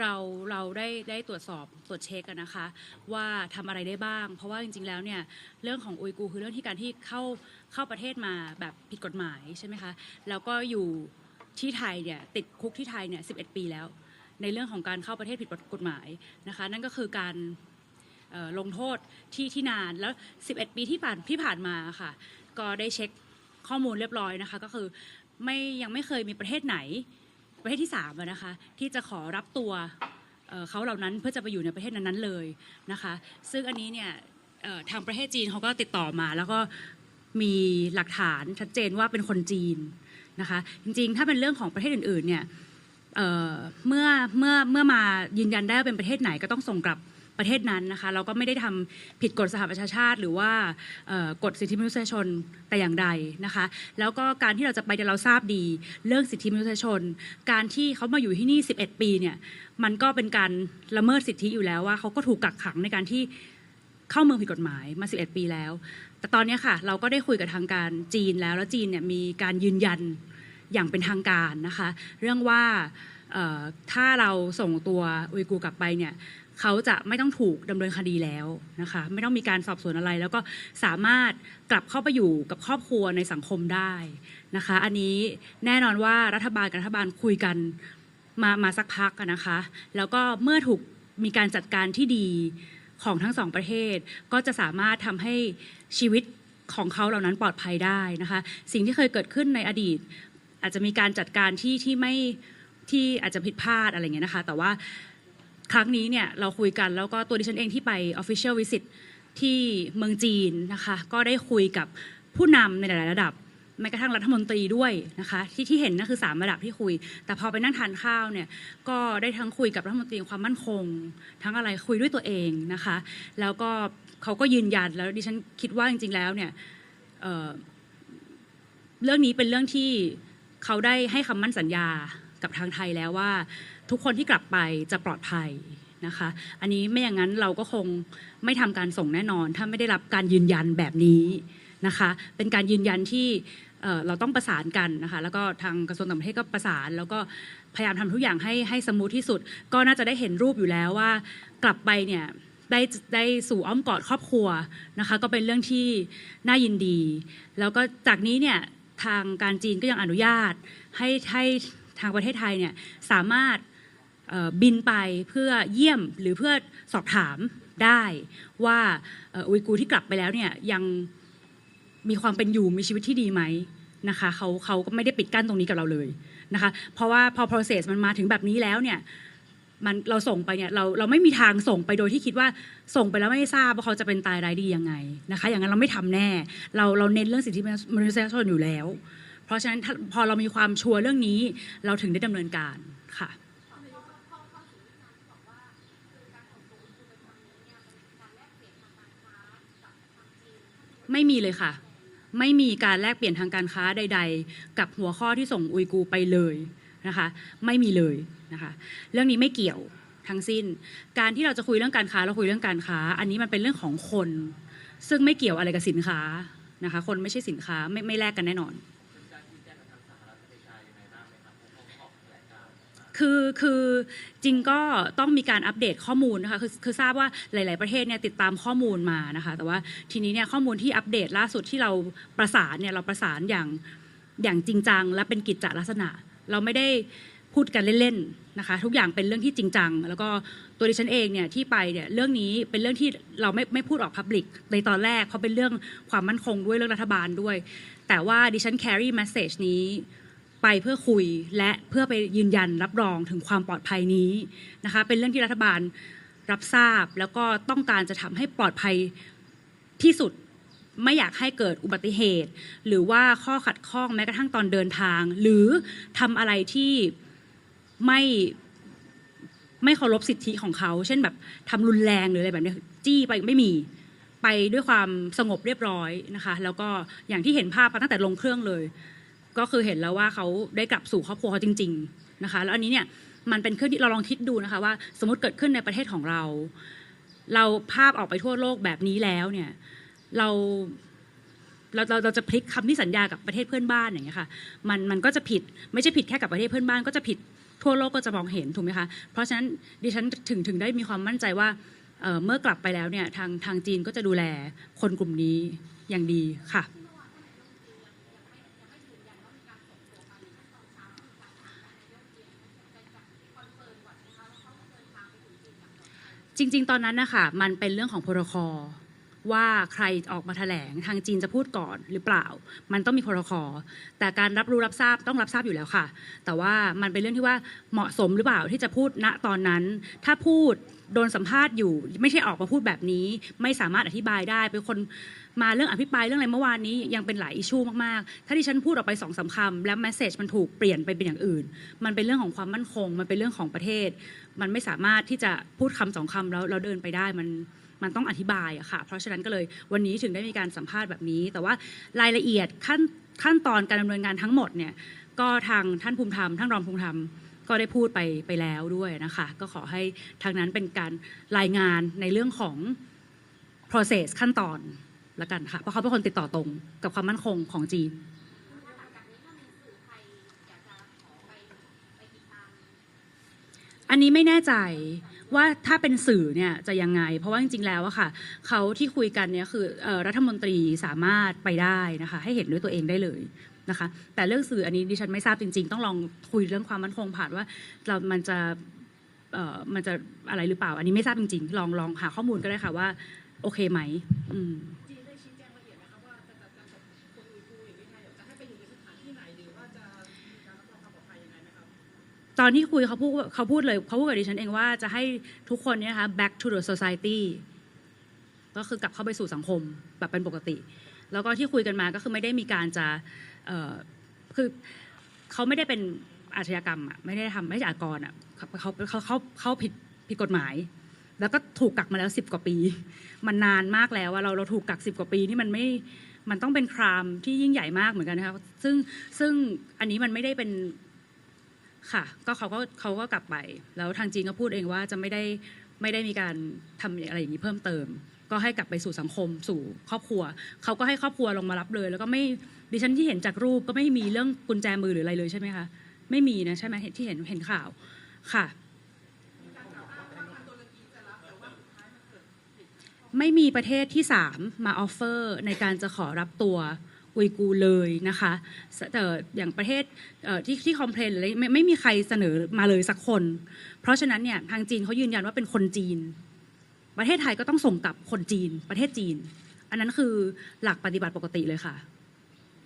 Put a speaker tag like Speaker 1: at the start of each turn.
Speaker 1: เราเราได้ได้ตรวจสอบตรวจเช็คกันนะคะ ว่าทำอะไรได้บ้าง เพราะว่าจริงๆแล้วเนี่ยเรื่องของอุยกูคือเรื่องที่การที่เข้าเข้าประเทศมาแบบผิดกฎหมายใช่ไหมคะแล้วก็อยู่ที่ไทยเนี่ยติดคุกที่ไทยเนี่ย11ปีแล้ว ในเรื่องของการเข้าประเทศผิดกฎหมายนะคะนั่นก็คือการลงโทษที่ที่นานแล้ว 11 ปีที่ผ่านที่ผ่านมาค่ะ ก็ได้เช็คข้อมูลเรียบร้อยนะคะ ก็คือไม่ยังไม่เคยมีประเทศไหน ประเทศที่สามนะคะที่จะขอรับตัวเขาเหล่านั้นเพื่อจะไปอยู่ในประเทศนั้นๆเลยนะคะซึ่งอันนี้เนี่ยทางประเทศจีนเขาก็ติดต่อมา แล้วก็มีหลักฐานชัดเจนว่าเป็นคนจีนนะคะจริงๆ ถ้าเป็นเรื่องของประเทศอื่นๆเนี่ยเเมื่อเมื่อเมื่อมายืนยันได้ว่าเป็นประเทศไหนก็ต้องส่งกลับ ประเทศนั้นนะคะ เราก็ไม่ได้ทำผิดกฎสหประชาชาติ หรือว่ากฎสิทธิมนุษยชนแต่อย่างใดนะคะ แล้วก็การที่เราจะไปเนี่ยเราทราบดีเรื่องสิทธิมนุษยชน การที่เขามาอยู่ที่นี่ 11 ปีเนี่ยมันก็เป็นการละเมิดสิทธิอยู่แล้วว่าเขาก็ถูกกักขังในการที่เข้าเมืองผิดกฎหมายมา 11 ปีแล้ว แต่ตอนนี้ค่ะ เราก็ได้คุยกับทางการจีนแล้ว แล้วจีนเนี่ยมีการยืนยันอย่างเป็นทางการนะคะ เรื่องว่า ถ้าเราส่งตัวอุยกูร์กลับไปเนี่ยเขาจะไม่ต้องถูกดำเนินคดีแล้วนะคะไม่ต้องมีการสอบสวนอะไร แล้วก็สามารถกลับเข้าไปอยู่กับครอบครัวในสังคมได้นะคะ อันนี้แน่นอนว่ารัฐบาลกับรัฐบาลคุยกันมามาสักพักนะคะ แล้วก็เมื่อถูกมีการจัดการที่ดีของทั้งสองประเทศ ก็จะสามารถทำให้ชีวิตของเขาเหล่านั้นปลอดภัยได้นะคะ สิ่งที่เคยเกิดขึ้นในอดีต อาจจะมีการจัดการที่ที่ไม่ ที่อาจจะผิดพลาดอะไรเงี้ยนะคะ แต่ว่าครั้งนี้เนี่ยเราคุยกันแล้วก็ตัวดิฉันเองที่ไป Official Visit ที่เมืองจีนนะคะ ก็ได้คุยกับผู้นำในหลายๆระดับแม้กระทั่งรัฐมนตรีด้วยนะคะ ที่ที่เห็นนั่นคือสามระดับที่คุย แต่พอไปนั่งทานข้าวเนี่ยก็ได้ทั้งคุยกับรัฐมนตรีความมั่นคง ทั้งอะไรคุยด้วยตัวเองนะคะ แล้วก็เขาก็ยืนยันแล้วดิฉันคิดว่าจริง ๆ แล้วเนี่ยเเรื่องนี้เป็นเรื่องที่เขาได้ให้คำมั่นสัญญา กับทางไทยแล้วว่า ทุกคนที่กลับไปจะปลอดภัยนะคะ อันนี้ไม่อย่างนั้นเราก็คงไม่ทำการส่งแน่นอน ถ้าไม่ได้รับการยืนยันแบบนี้นะคะ เป็นการยืนยันที่เเราต้องประสานกันนะคะ แล้วก็ทางกระทรวงต่างประเทศก็ประสาน แล้วก็พยายามทำทุกอย่างให้ให้สมูทที่สุด ก็น่าจะได้เห็นรูปอยู่แล้วว่า กลับไปเนี่ยได้ได้สู่อ้อมกอดครอบครัวนะคะ ก็เป็นเรื่องที่น่ายินดี แล้วก็จากนี้เนี่ยทางการจีนก็ยังอนุญาตให้ให้ ทางประเทศไทยเนี่ยสามารถบินไปเพื่อเยี่ยมหรือเพื่อสอบถามได้ว่าอุยกูร์ที่กลับไปแล้วเนี่ยยังมีความเป็นอยู่มีชีวิตที่ดีไหมนะคะเขาเขาก็ไม่ได้ปิดกั้นตรงนี้กับเราเลยนะคะเพราะว่าพอ process มันมาถึงแบบนี้แล้วเนี่ยมันเราส่งไปเนี่ยเราเราไม่มีทางส่งไปโดยที่คิดว่าส่งไปแล้วไม่ทราบว่าเขาจะเป็นตายร้ายดียังไงนะคะอย่างนั้นเราไม่ทำแน่ เราเราเน้นเรื่องสิทธิมนุษยชนอยู่แล้ว ราะฉะนั้นพอเรามีความชัวร์เรื่องนี้ เราถึงได้ดำเนินการค่ะไม่มีเลยค่ะ ไม่มีการแลกเปลี่ยนทางการค้าใด ๆ กับหัวข้อที่ส่งอุยกูไปเลยนะคะ ไม่มีเลยนะคะ เรื่องนี้ไม่เกี่ยวทั้งสิ้น การที่เราจะคุยเรื่องการค้าเราคุยเรื่องการค้า อันนี้มันเป็นเรื่องของคน ซึ่งไม่เกี่ยวอะไรกับสินค้านะคะ คนไม่ใช่สินค้าไม่ไม่แลกกันแน่นอน คือคือจริงก็ต้องมีการอัปเดตข้อมูลนะคะคือคือทราบว่าหลาย ๆ ประเทศเนี่ยติดตามข้อมูลมานะคะแต่ว่าทีนี้เนี่ยข้อมูลที่อัปเดตล่าสุดที่เราประสานเนี่ยเราประสานอย่างอย่างจริงจัง และเป็นกิจจลักษณะ เราไม่ได้พูดกันเล่น ๆ นะคะ ทุกอย่างเป็นเรื่องที่จริงจัง แล้วก็ตัวดิฉันเองเนี่ยที่ไปเนี่ยเรื่องนี้เป็นเรื่องที่เราไม่ไม่พูดออกพับลิกในตอนแรกเพราะเป็นเรื่องความมั่นคงด้วยเรื่องรัฐบาลด้วย แต่ว่าดิฉัน carry message นี้ ไปเพื่อคุยและเพื่อไปยืนยันรับรองถึงความปลอดภัยนี้นะคะ เป็นเรื่องที่รัฐบาลรับทราบแล้วก็ต้องการจะทำให้ปลอดภัยที่สุดไม่อยากให้เกิดอุบัติเหตุ หรือว่าข้อขัดข้องแม้กระทั่งตอนเดินทาง หรือทำอะไรที่ไม่ไม่เคารพสิทธิของเขา เช่นแบบทำรุนแรงหรืออะไรแบบนี้จี้ไปไม่มีไปด้วยความสงบเรียบร้อยนะคะ แล้วก็อย่างที่เห็นภาพมาตั้งแต่ลงเครื่องเลย ก็คือเห็นแล้วว่าเขาได้กลับสู่ครอบครัวเขาจริง ๆนะคะ แล้วอันนี้เนี่ยมันเป็นเครื่องที่เราลองคิดดูนะคะว่า สมมติเกิดขึ้นในประเทศของเรา เราภาพออกไปทั่วโลกแบบนี้แล้วเนี่ยเราเราเราเราจะพลิกคำที่สัญญากับประเทศเพื่อนบ้านอย่างเงี้ยค่ะมันมันก็จะผิดไม่ใช่ผิดแค่กับประเทศเพื่อนบ้านก็จะผิดทั่วโลกก็จะมองเห็นถูกไหมคะเพราะฉะนั้นดิฉันถึงถึงได้มีความมั่นใจว่าเเมื่อกลับไปแล้วเนี่ยทางทางจีนก็จะดูแลคนกลุ่มนี้อย่างดีค่ะ จริง ๆ ตอนนั้นนะคะมันเป็นเรื่องของพรค ว่าใครออกมาแถลงทางจีนจะพูดก่อนหรือเปล่า มันต้องมีพรคแต่การรับรู้รับทราบต้องรับทราบอยู่แล้วค่ะ แต่ว่ามันเป็นเรื่องที่ว่าเหมาะสมหรือเปล่าที่จะพูดณตอนนั้น ถ้าพูดโดนสัมภาษณ์อยู่ ไม่ใช่ออกมาพูดแบบนี้ ไม่สามารถอธิบายได้เป็นคนมาเรื่องอภิปรายเรื่องอะไรเมื่อวานนี้ยังเป็นหลายอิชูมากๆ ถ้าที่ฉันพูดออกไปสองสามคำแล้วแมสเซจมันถูกเปลี่ยนไปเป็นอย่างอื่น มันเป็นเรื่องของความมั่นคง มันเป็นเรื่องของประเทศ มันไม่สามารถที่จะพูดคำสองคำแล้วเราเดินไปได้มัน มันต้องอธิบายอะค่ะ เพราะฉะนั้นก็เลยวันนี้ถึงได้มีการสัมภาษณ์แบบนี้ แต่ว่ารายละเอียดขั้นขั้นตอนการดำเนินงานทั้งหมดเนี่ยก็ทางท่านภูมิธรรมท่านรองภูมิธรรมก็ได้พูดไปไปแล้วด้วยนะคะ ก็ขอให้ทางนั้นเป็นการรายงานในเรื่องของ process ขั้นตอนละกันค่ะ เพราะเขาเป็นคนติดต่อตรงกับความมั่นคงของจีนอันนี้ไม่แน่ใจ ว่าถ้าเป็นสื่อเนี่ยจะยังไง เพราะว่าจริงๆแล้วอะค่ะเขาที่คุยกันเนี่ยคืออรัฐมนตรีสามารถไปได้นะคะให้เห็นด้วยตัวเองได้เลยนะคะแต่เรื่องสื่ออันนี้ดิฉันไม่ทราบจริง ๆ ต้องลองคุยเรื่องความมั่นคงผ่านว่าเรามันจะมันจะอะไรหรือเปล่า อันนี้ไม่ทราบจริงๆ ลองลองหาข้อมูลก็ได้ค่ะว่า โอเคไหมอืม ตอนที่คุยเขาพูดเขาพูดเลยเขาพูดกับดิฉันเองว่าจะให้ทุกคนเนี่ยนะคะ back to the society ก็คือกลับเข้าไปสู่สังคมแบบเป็นปกติ แล้วก็ที่คุยกันมาก็คือไม่ได้มีการจะคือเขาไม่ได้เป็นอาชญากรรมอะไม่ได้ทำไม่ใช่อาชญากรอะเขาเขาเขาเขาเขาผิดผิดกฎหมาย แล้วก็ถูกกักมาแล้วสิบกว่าปี มันนานมากแล้วว่าเราเราถูกกักสิบกว่าปีนี่มันไม่มันต้องเป็นครามที่ยิ่งใหญ่มากเหมือนกันนะคะซึ่งซึ่งอันนี้มันไม่ได้เป็น ค่ะก็เขาก็เขาก็กลับไป แล้วทางจีนก็พูดเองว่าจะไม่ได้ไม่ได้มีการทำอะไรอย่างนี้เพิ่มเติม ก็ให้กลับไปสู่สังคมสู่ครอบครัว เขาก็ให้ครอบครัวลงมารับเลย แล้วก็ไม่ดิฉันที่เห็นจากรูปก็ไม่มีเรื่องกุญแจมือหรืออะไรเลยใช่ไหมคะไม่มีนะใช่ไหมเห็นที่เห็นเห็นข่าวค่ะ ไม่มีประเทศที่สามมาออฟเฟอร์ในการจะขอรับตัว อุยกูเลยนะคะแต่อย่างประเทศที่ที่คอมเพลนหรืออะไรไม่ไม่มีใครเสนอมาเลยสักคน เพราะฉะนั้นเนี่ยทางจีนเขายืนยันว่าเป็นคนจีน ประเทศไทยก็ต้องส่งกลับคนจีน ประเทศจีน อันนั้นคือหลักปฏิบัติปกติเลยค่ะ